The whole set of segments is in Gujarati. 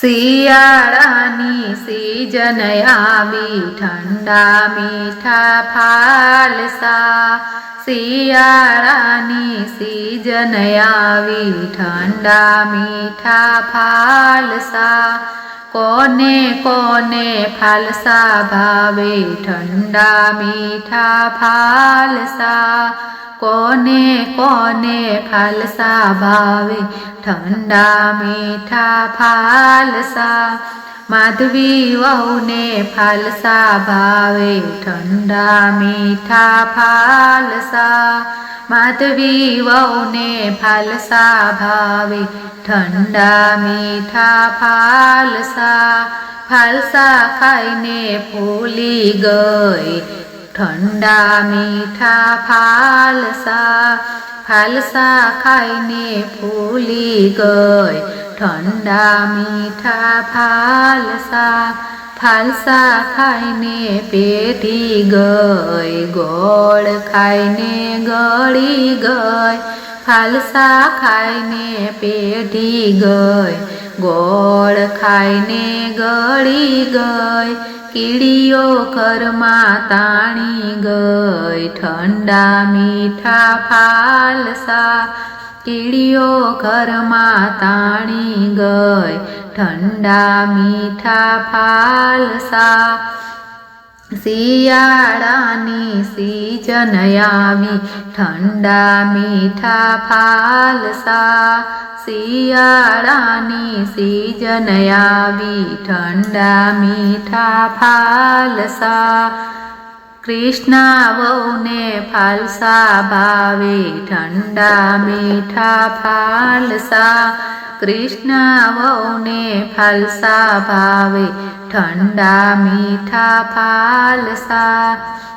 શિયાળાની સીજન આવી, ઠંડા મીઠા ફાલસા. શિયાળાની સીજન આવી, ઠંડા મીઠા ફાલસા. કોને કોને ફાલસા ભાવે, ઠંડા મીઠા ફાલસા. કોને કોને ફાલસા ભાવે? ઠંડા મીઠા ફાલસા માધવી વહુને ફાલસા ભાવે. ઠંડા મીઠા ફાલસા માધવી વહુને ફાલસા ભાવે. ઠંડા મીઠા ફાલસા ફાલસા ખાઈને ફૂલી ગઈ. ઠંડા મીઠા ફાલસા ફાલસા ખાઈને ફૂલી ગઈ. ઠંડા મીઠા ફાલસા ફાલસા ખાઈને પેટી ગઈ. ગોળ ખાઈને ગળી ગઈ, ફાલસા ખાઈને પેટી ગઈ. ગોળ ખાઈને ગળી ગઈ કીડીઓ ઘરમાં તાણી ગઈ ઠંડા મીઠા ફાલસા. કીડીઓ ઘરમાં તાણી ગઈ ઠંડા મીઠા ફાલસા. શિયાળાની સીજન આવી ઠંડા મીઠા ફાલસા શિયાળાની સીજન આવી ઠંડા મીઠા ફાલસા કૃષ્ણા વહુને ફાલસા ભાવે ઠંડા મીઠા ફાલસા કૃષ્ણા વહુને ફાલસા ભાવે ઠંડા મીઠા ફાલસા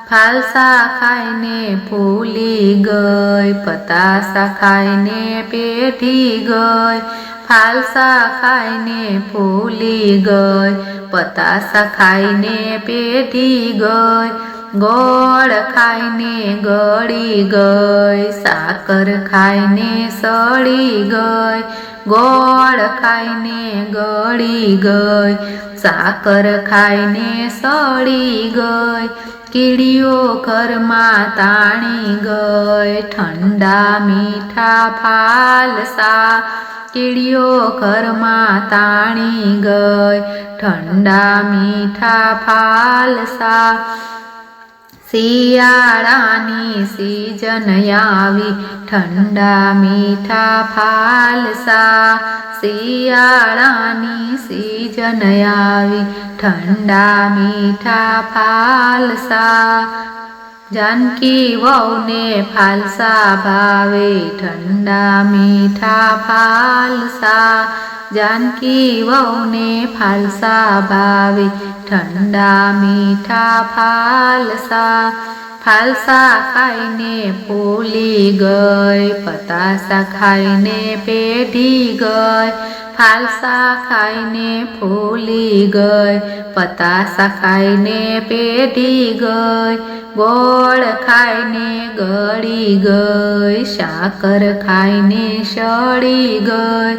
ફાલસા ખાઈને ફૂલી ગઈ, પતાસા ખાઈને પેઠી ગઈ, ફાલસા ખાઈને ફૂલી ગઈ, પતાસા ખાઈને પેઠી ગઈ ગોળ ખાઈને ગળી ગઈ, સાકર ખાઈને સળી ગઈ, ગોળ ખાઈને ગળી ગઈ, સાકર ખાઈને સળી ગઈ, કીડીઓ ઘરમાં તાણી ગઈ, ઠંડા મીઠા ફાલસા, કીડીઓ ઘરમાં તાણી ગઈ, ઠંડા મીઠા ફાલસા શિયાળાની સીજન આવી ઠંડા મીઠા ફાલસા શિયાળાની સીજન આવી ઠંડા મીઠા ફાલસા જાનકી વહુને ફાલસા ભાવે ઠંડા મીઠા ફાલસા જાનકી વહુને ફાલસા ભાવે ઠંડા મીઠા ફાલસા ફાલસા ખાઈને ફૂલી ગઈ પતાસા ખાઈને પેઢી ગઈ. ફાલસા ખાઈને ફૂલી ગઈ પતાસા ખાઈને પેઢી ગઈ. ગોળ ખાઈને ગળી ગઈ સાકર ખાઈને સળી ગઈ.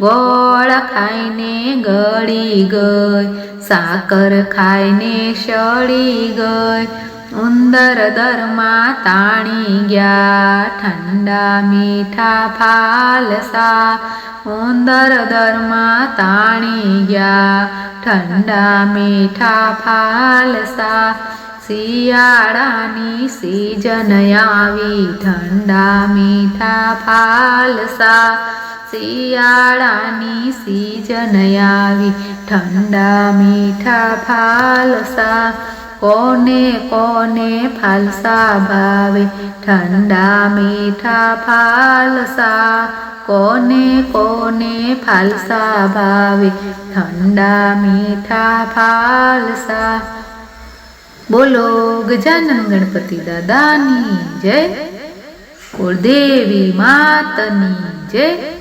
ગોળ ખાઈને ગળી ગઈ, સાકર ખાઈને સળી ગઈ. ઉંદર દરમાં તાણી ગયા ઠંડા મીઠા ફાલસા ઉંદર દરમાં તાણી ગયા ઠંડા મીઠા ફાલસા શિયાળાની સીજન આવી ઠંડા મીઠા ફાલસા શિયાળાની સીજન આવી ઠંડા મીઠા ફાલસા કોને કોને ફાલસા ભાવે? ઠંડા મીઠા ફાલસા. કોને કોને ફાલસા ભાવે? ઠંડા મીઠા ફાલસા. બોલો ગજાનન ગણપતિ દાદાની જય. કુળદેવી માતની જય.